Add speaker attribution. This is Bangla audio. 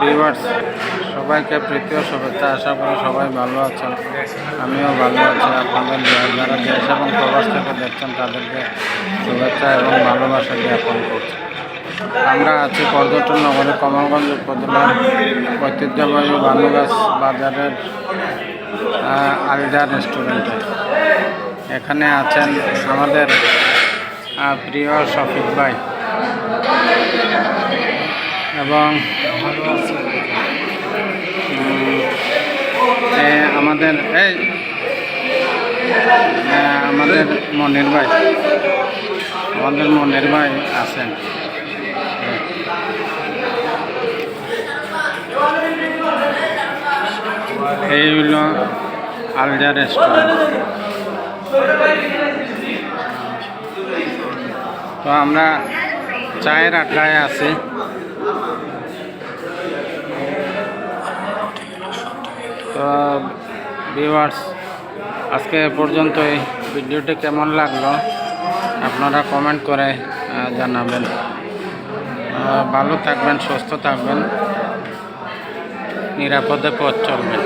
Speaker 1: ভিউয়ার্স সবাইকে প্রীতীয় শুভেচ্ছা। আশা করি সবাই ভালো আছেন। আমিও ভালো আছি। আপনাদের যারা দেশ এবং প্রবাস থেকে দেখছেন, তাদেরকে শুভেচ্ছা এবং ভালোবাসা জ্ঞাপন করছি। আমরা আছি পর্যটন নগরী কমলগঞ্জ উপজেলার ঐতিহ্যবাহী বালুগাছ বাজারের আলজা রেস্টুরেন্টে এখানে আছেন আমাদের প্রিয় শফিক ভাই। এবং আমাদের, এই আমাদের মনির ভাই, আমাদের মনির ভাই আছেন। এই হলো আলজা রেস্টুরেন্ট। তো আমরা চায়ের আড্ডায় আছি। তো ভিউয়ার্স আজকে পর্যন্ত এই ভিডিওটি কেমন লাগল? আপনারা কমেন্ট করে জানাবেন। ভালো থাকবেন, সুস্থ থাকবেন। নিরাপদে পথ চলবেন।